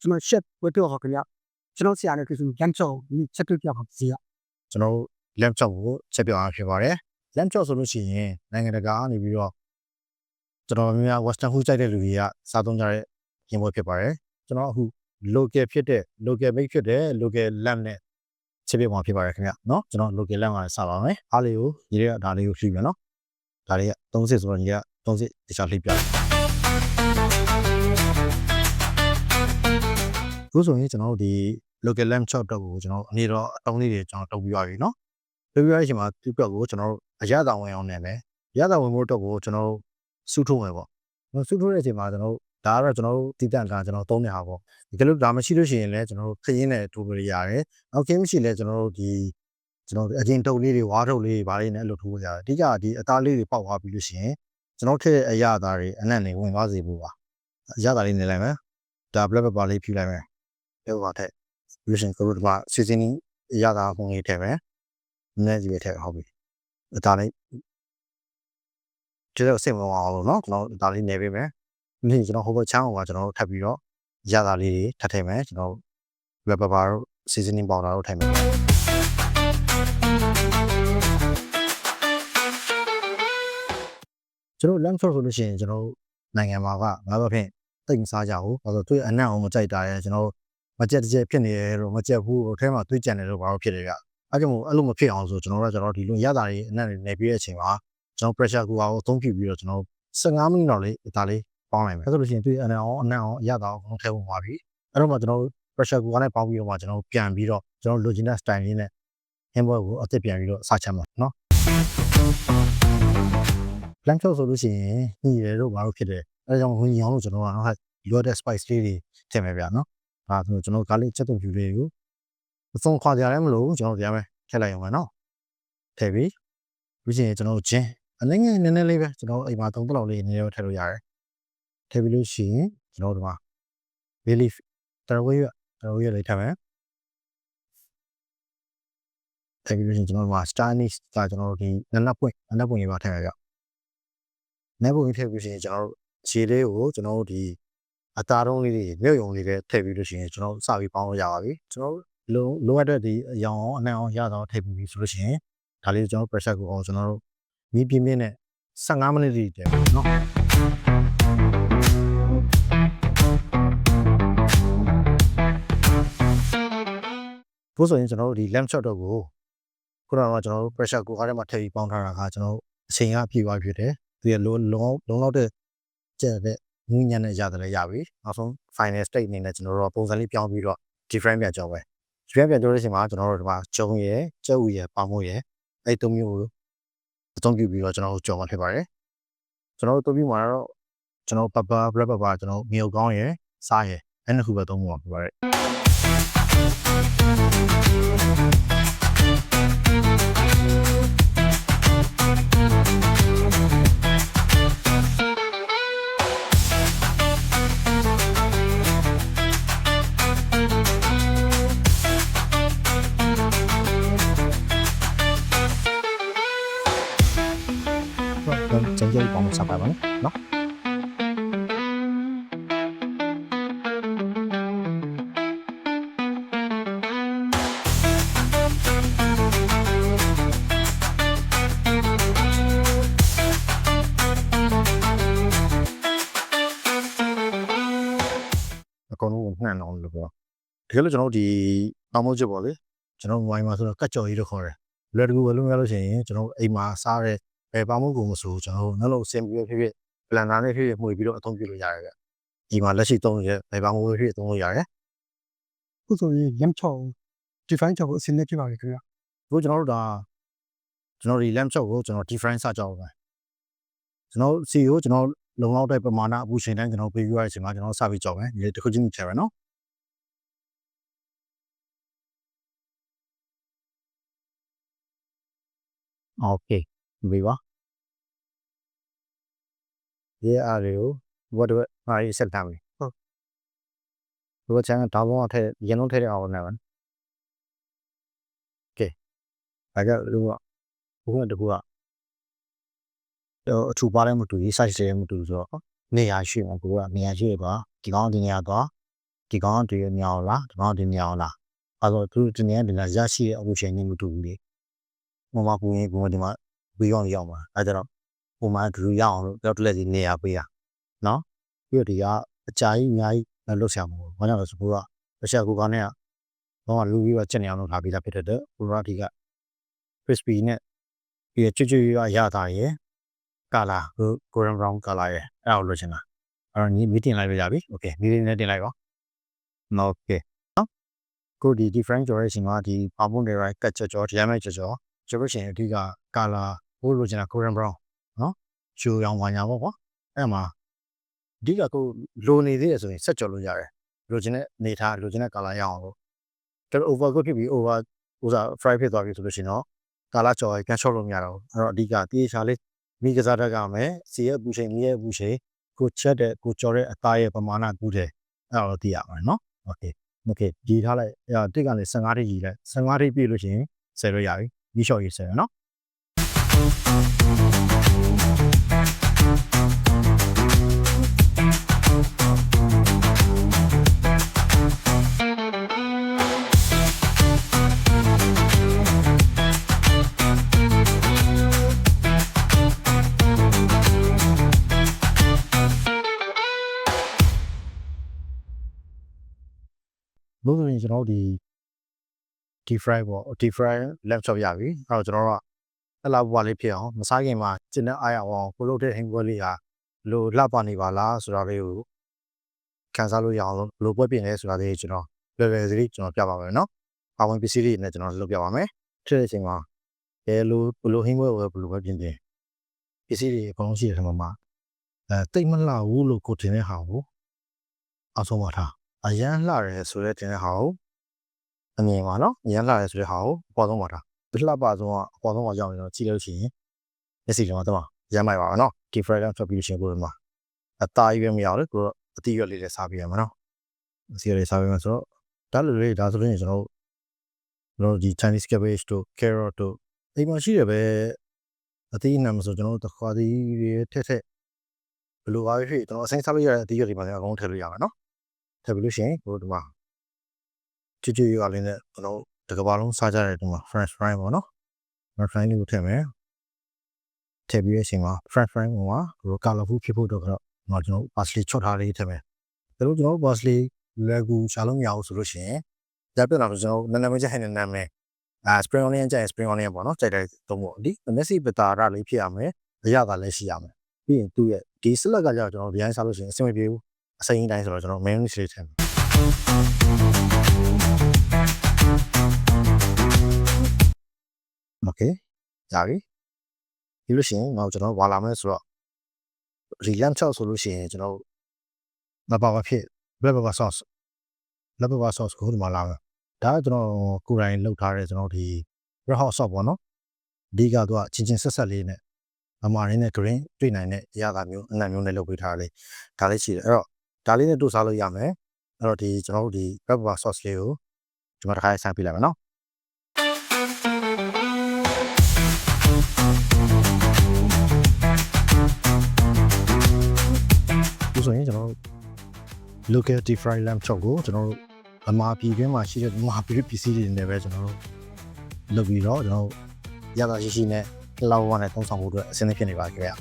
ကျွန်တော်ရှက်ဝတ်တော့ခင်ဗျကျွန်တော်ဆရာနဲ့တွေ့ဆိုရမ်းချောင်းဒီချက်တွေ့ပြပါစီရ ကျွန်တော်တို့ laptop ကိုချက်ပြောင်းအောင်ဖြစ်ပါတယ် laptop ဆိုလို့ရှိရင်နိုင်ငံတကာကနေပြီးတော့ကျွန်တော်များများ western food ကြိုက်တဲ့လူတွေကစားသုံးကြတဲ့ရင်ပွဲဖြစ်ပါတယ်ကျွန်တော်အခု local ဖြစ်တဲ့ local make ဖြစ်တဲ့ local lamp နဲ့ချက်ပြောင်းအောင်ဖြစ်ပါတယ်ခင်ဗျเนาะကျွန်တော် local lamp ကစပါမယ်အားလေးကိုညီတွေကဒါလေးကိုဖြည့်ပြန်เนาะဒါလေးက30ဆိုတော့ညီက30တခြားလှိပ်ပြတယ် အခုဆိုရင်ကျွန်တော်တို့ဒီ local lamp chop တော့ကိုကျွန်တော်အနေတော့အတုံးလေးတွေကျွန်တော်တုပ်ပြီးပါပြီနော်တုပ်ပြီးရတဲ့အချိန်မှာဒီပြက်ကိုကျွန်တော်တို့အရသာဝင်အောင်နဲ့လည်းရသာဝင်ဖို့အတွက်ကိုကျွန်တော်တို့စုထုတ်မယ်ပေါ့နော်စုထုတ်တဲ့အချိန်မှာကျွန်တော်တို့ဒါကတော့ကျွန်တော်တို့တည်တန့်ကကျွန်တော်သုံးနေဟာပေါ့ဒီကလေးဒါမရှိလို့ရှိရင်လည်းကျွန်တော်တို့ခရင်နဲ့တူတူရရတယ်နောက်ကင်းမရှိလဲကျွန်တော်တို့ဒီကျွန်တော်အရင်တုပ်လေးတွေဝါးထုတ်လေးတွေဘာလေးနဲ့အဲ့လိုထိုးကြတယ်အဓိကဒီအသားလေးတွေပေါက်သွားပြီးလို့ရှိရင်ကျွန်တော်ထည့်အရသာတွေအနံ့တွေဝင်သွားစေဖို့ပါအရသာလေးနေလိုက်မယ်ဒါ black pepper လေးဖြူလိုက်မယ် ပြောပါထက်ပြီးလို့ရှိရင်ကိုတို့ဒီမှာ seasoning အရသာပုံလေးထည့်မယ်။ နည်းကြီးပဲထည့်ဟုတ်ပြီဒါလေးကျွန်တော်စိတ်ဝင်အောင်လို့เนาะကျွန်တော်ဒါလေးနေပေးမယ်ဒီကျွန်တော်ဟိုဘက်ချမ်းအောင်ကကျွန်တော်တို့ထပ်ပြီးတော့ရတာလေးတွေထပ်ထည့်မယ်ကျွန်တော် web paper တို့ seasoning powder တို့ထည့်မယ်ကျွန်တော် lamp shot ဆိုလို့ရှိရင်ကျွန်တော်နိုင်ငံမှာကငါတို့ဖြင့်တိတ်မစားကြဘူးဘာလို့သူအနံ့အောင်မကြိုက်တာလဲကျွန်တော် မကြက်တကြက်ဖြစ်နေတယ်တော့မကြက်ဘူးဟိုထဲမှာတွေးကြံတယ်လို့ဘာလို့ဖြစ်တယ်ကအဲ့ကြောင့်မို့အဲ့လိုမဖြစ်အောင်ဆိုကျွန်တော်တို့ကကျွန်တော်ဒီလိုရတာတွေအနက်တွေနေပြီးတဲ့အချိန်မှာကျွန်တော် pressure cooker ကိုအသုံးပြုပြီးတော့ကျွန်တော်15မိနစ်တော့လေးဒါလေးပေါင်းလိုက်မယ်အဲ့ဆိုလို့ရှိရင်သူအနက်အောင်အနက်အောင်ရတာအောင်ထည့်ဝင်သွားပြီအဲ့တော့မှကျွန်တော် pressure cooker နဲ့ပေါင်းပြီးတော့မှကျွန်တော်ပြန်ပြီးတော့ကျွန်တော်လိုချင်တဲ့ style လေးနဲ့ hamburger ကိုအသစ်ပြန်ပြီးတော့စချမ်းမှာနော် plan chop ဆိုလို့ရှိရင်ညရတို့ဘာလို့ဖြစ်တယ်အဲ့ဒါကြောင့်ဝင်အောင်လို့ကျွန်တော်ကနောက်လိုတဲ့ spice လေးတွေထည့်မယ်ဗျာနော် ဒါဆိုကျွန်တော် garlic ချက်သွန်ဖြူလေးကိုအစုံခွာကြရတယ်မလို့ကျွန်တော်တရားမယ်ထည့်လိုက်အောင်မယ်နော်ထည့်ပြီးပြီးချင်းကျွန်တော်တို့ဂျင်းအနည်းငယ်နည်းနည်းလေးပဲကျွန်တော်အိမ်မှာသုံးတလောက်လေးနည်းနည်းပဲထည့်လို့ရတယ်ထည့်ပြီးလို့ရှိရင်ကျွန်တော်တို့ဒီမှာ bay leaf တရဝဲရတရဝဲရလေးထည့်မယ်ထည့်ပြီးလို့ရှိရင်ကျွန်တော်တို့မှာ star anise ကကျွန်တော်တို့ဒီနနက်ပွင့်နနက်ပွင့်လေးပါထည့်ရရနက်ပွင့်လေးထည့်ပြီးလို့ရှိရင်ကျွန်တော်တို့ခြေလေးကိုကျွန်တော်တို့ဒီ အသားတုံးလေးတွေမြုပ်ယုံလေးတွေထည့်ပြီးလို့ရှိရင်ကျွန်တော်စပြီးပေါင်းလို့ရပါပြီကျွန်တော်တို့ လုံးလိုအပ်တဲ့ဒီအယောင်အောင်အနှံ့အောင်ရတော့ထည့်ပြီးပြီဆိုလို့ရှိရင်ဒါလေးကျွန်တော် pressure ကိုအောင်ကျွန်တော်တို့မီးပြင်းပြင်းနဲ့15မိနစ်တိတည်းเนาะဘို့ဆိုရင်ကျွန်တော်တို့ဒီ lamp shot တော့ကိုခုနကကျွန်တော်တို့ pressure ကိုအားထဲမှာထည့်ပြီးပေါင်းထားတာကကျွန်တော်အချိန်ကပြည့်သွားဖြစ်တယ်သူရလုံးလုံးလုံးလောက်တဲ့ကျက်တဲ့ ငင်းညံ့တဲ့ရတယ်လည်းရပြီနောက်ဆုံး final state အနေနဲ့ကျွန်တော်တို့ပုံစံလေးပြောင်းပြီးတော့ different ပြန်ကြောင်းပဲရွှေပြန်ပြောလို့ရှိရင်မှာကျွန်တော်တို့ဒီမှာကျုံရယ်ကျုပ်ရယ်ပေါင်မို့ရယ်အဲ့သုံးမျိုးကိုအသုံးပြုပြီးတော့ကျွန်တော်တို့ကြော်မှာဖြစ်ပါတယ်ကျွန်တော်တို့သုံးပြီးမှာတော့ကျွန်တော်ပပ black pepper ကျွန်တော်မြေကောင်းရယ်စားရယ်အဲ့နှစ်ခုပဲသုံးမှာဖြစ်ပါတယ် တော့ကျန်ကျန်ပေါင်းစားပါမယ်နော်အကုန်လုံးနှံ့အောင်လို့ပြောတကယ်လို့ကျွန်တော်တို့ဒီပေါင်းမို့ချက်ပေါ့လေကျွန်တော်ဝိုင်းမှာဆိုတော့ကတ်ကြော်ကြီးလို့ခေါ်တယ်လွယ်တကူပဲလုံးရလို့ရှိရင်ကျွန်တော်အိမ်မှာစားတဲ့ ဘယ်ပါမှုကိုမဆိုကျွန်တော်တို့နှလုံးအဆင်ပြေဖြစ်ဖြစ်ပလန်နာနဲ့ဖြစ်ဖြစ်မှုပြီးတော့အသုံးပြုလို့ရတယ်ဗျဒီမှာလက်ရှိသုံးရဘယ်ပါမှုဖြစ်သုံးလို့ရတယ် ခုဆိုရင်ရမ်းချောင်း define ချောင်းကိုအစင်းနဲ့ပြပါလေခင်ဗျ အခုကျွန်တော်တို့ဒါကျွန်တော်ဒီ lamp shot ကိုကျွန်တော် difference စကြောက်ပဲကျွန်တော် C ကိုကျွန်တော်လုံလောက်တဲ့ပမာဏအပူချိန်တိုင်းကျွန်တော်ပေးပြရတဲ့အချိန်မှာကျွန်တော်စပြီးကြောက်မယ်ဒီတစ်ခုချင်းချယ်ပဲနော်โอเค မေးပါရေးအားတွေကိုဘောတော့အားရေးဆက်ထားမယ်ဟုတ်ဘောချန်တောင်းပေါ်အထက်ရင်းလုံးထည့်တဲ့အောင်နဲ့ပါကဲဒါကလူကဘုခုတကူကတော့အထူပါလည်းမတူရေး size လည်းမတူဆိုတော့နေရာရှိမှာကိုကနေရာရှိပါဒီကောင်းဒီနေရာတော့ဒီကောင်းဒီနေရာလားဒီကောင်းဒီနေရာလားအဲဆိုသူဒီနေရာဒီနေရာရရှိတဲ့အမှုချိန်နေမတူဘူးလေမမကူရင်ကိုဒီမှာ ပြီးအောင်ရောက်မှာအဲကြတော့ဟိုမှာဒူရအောင်လို့တော့တလက်စီနေရပေးရနော်ပြီးတော့ဒီကအကြာကြီးအများကြီးလှုပ်ရှားမှာပေါ့ဘာကြောင့်လဲဆိုတော့တခြားကူကောင်နဲ့ကတော့လူပြီးတော့ချက်နေအောင်လုပ်ထားပြီးသားဖြစ်တဲ့အတွက်ကိုရာဒီက crispy နဲ့ပြီးတော့ကျွတ်ကျွတ်ရရတာရယ်ကာလာကို golden brown color ရယ်အဲ့ဒါကိုလိုချင်တာအဲ့တော့ညီမီတင်လိုက်ပြကြပြီ okay မီတင်နဲ့တင်လိုက်ပါ okay နော်ကိုဒီ different duration ကဒီပေါပုံတွေ right ကတ်ကြောကြောဒီမဲ့ကြောကြောကျလို့ရှိရင်အဓိက color ကိုလို ဟိုလိုချင်တာ Korean brown နော်ဂျူရောင်ဝါညာပေါ့ကွာအဲ့မှာအဓိကကိုလိုနေသေးတယ်ဆိုရင်ဆက်ကြော်လို့ရတယ်လိုချင်တဲ့အနေထားလိုချင်တဲ့ color ရအောင်လို့တော် overcoat ဖြစ်ပြီး over ဥစား fry ဖြစ်သွားပြီဆိုလို့ရှိရင်တော့ color ကြော်ရင် cancel လုပ်မရတော့ဘူးအဲ့တော့အဓိကတေးချာလေးမိကစားတတ်ကြမယ်စီရဲ့အပူချိန်မိရဲ့အပူချိန်ကိုချက်တဲ့ကိုကြော်တဲ့အသားရဲ့ပမာဏကူးတယ်အဲ့တော့သိရပါတယ်နော် okay okay ရေးထားလိုက်အဲ့တော့တစ်ကလည်း15တိရေးလိုက်15တိပြည့်လို့ရှိရင်ဆယ်လို့ရပြီဒီလျှော့ရေးဆယ်ရနော် လို့ဆိုရင်ကျွန်တော်တို့ဒီ deep fry ပေါ့ deep fry laptop ရပြီအဲ့တော့ကျွန်တော်တို့က အဲ့လောက်ဘွားလေးဖြစ်အောင်မစားခင်မှာကျင်းတဲ့အားရအောင်ကိုလုပ်တဲ့ဟင်းပွဲလေးဟာလို့လှပနေပါလားဆိုတာလေးကိုခံစားလို့ရအောင်လို့ဘယ်လိုပွဲပြင်လဲဆိုတာလေးကျွန်တော်လွယ်လွယ်စလေးကျွန်တော်ပြပါမယ်နော်။ပါဝင်ပစ္စည်းလေးနဲ့ကျွန်တော်လုပ်ပြပါမယ်။ထည့်တဲ့အချိန်မှာဘယ်လိုဘယ်လိုဟင်းပွဲကိုဘယ်လိုပဲပြင်ပြင်ပစ္စည်းတွေအကုန်လုံးရှိတဲ့ထဲမှာအဲတိတ်မလှဘူးလို့ကိုတင်တဲ့ဟာကိုအောက်ဆုံးပါထားအရန်လှရဲဆိုတဲ့တင်တဲ့ဟာကိုအမြင်ပါနော်အရန်လှရဲဆိုတဲ့ဟာကိုအပေါ်ဆုံးပါတာ လှပဆုံးကအပေါ်ဆုံးကရောက်နေတော့ကြည့်လို့ရှိရင်မျက်စိတော့တော့ရမ်းမိုက်ပါပါနော် different ထွက်ပြီးလို့ရှိရင်ကိုယ်မှာအသားရွေးမရဘူးကိုအတိရွက်လေးလည်းစားပြရမှာနော်အစီရလေးစားပြမှာဆိုတော့ဒါလိုလေးဒါဆိုလို့ကျွန်တော်ကျွန်တော်ဒီ Chinese cabbage တို့ carrot တို့အိမ်မှာရှိတယ်ပဲအသီးအနှံမဆိုကျွန်တော်တို့တခွာသီးတွေထက်ထက်ဘယ်လိုပါဖြစ်ကျွန်တော်အစိမ်းစားလို့ရတဲ့အသီးရွက်တွေမှာလည်းအကုန်ထည့်လို့ရပါနော်ထပ်ပြီးလို့ရှိရင်ဟိုဒီမှာချွတ်ချွတ်ရွာလေးနဲ့ကျွန်တော် တကဘာလုံးစားကြတဲ့ဒီမှာ French fry ပေါ့နော် French fry လေးကိုထည့်မယ်ထည့်ပြီးတဲ့အချိန်မှာ French fry ပေါ်မှာဟို colorful ဖြစ်ဖို့တော့ကတော့ကျွန်တော်ကျွန်တော် parsley ချော့ထားလေးထည့်မယ်ဒါလို့ကျွန်တော် parsley လွယ်ကူရှားလုံးရအောင်ဆိုလို့ရှိရင်ဒါပြတ်လာလို့ကျွန်တော်နာနာမကျဟဲ့နာနာမဲအာ spring onion ကြိုက်ရင် spring onion ပေါ့နော်ကြိုက်တဲ့သုံးပေါ့ဒီ Messi ပတာရလေးဖြစ်ရမယ်အရသာလည်းရှိရမယ်ပြီးရင်သူ့ရဲ့ဒီ salad ကကြောင့်ကျွန်တော်ဗျိုင်းစားလို့ရှိရင်အဆင်မပြေဘူးအစိမ်းတိုင်းဆိုတော့ကျွန်တော် mayonnaise လေးထည့်မယ် โอเคရပြီပြီးလို့ရှိရင်တော့ကျွန်တော်ဝါလာမယ်ဆိုတော့ရီလမ်ချောက်ဆိုလို့ရှိရင်ကျွန်တော်မပါပါဖြစ် black pepper sauce black pepper sauce ကိုဒီမှာလာမယ်ဒါကကျွန်တော်ကိုယ်တိုင်လုပ်ထားတဲ့ကျွန်တော်ဒီ red hot sauce ပေါ့နော်အဓိကတော့ချင်းချင်းဆက်ဆက်လေးနဲ့မမာရင်းနဲ့ green တွေ့နိုင်တဲ့အရာသာမျိုးအနံ့မျိုးနဲ့လုပ်ပေးထားလေဒါလေးရှိတယ်အဲ့တော့ဒါလေးနဲ့တို့စားလို့ရမယ်အဲ့တော့ဒီကျွန်တော်တို့ဒီ red pepper sauce လေးကို ကျွန်တော်တစ်ခါဆန်းပြလိုက်မယ်နော်ဒီဆိုရင်ကျွန်တော်တို့ local deep fry lamb chop ကိုကျွန်တော်တို့အမာပြည်တွင်းမှာရှိတဲ့မဟာပြည်ပစ္စည်းတွေနဲ့ပဲကျွန်တော်တို့လုပ်ပြီးတော့ကျွန်တော်တို့ရတာရှိရှိနဲ့လောက်ဝါနဲ့သုံးဆောင်ဖို့အတွက်အဆင်သင့်ဖြစ်နေပါကြခင်ဗျာ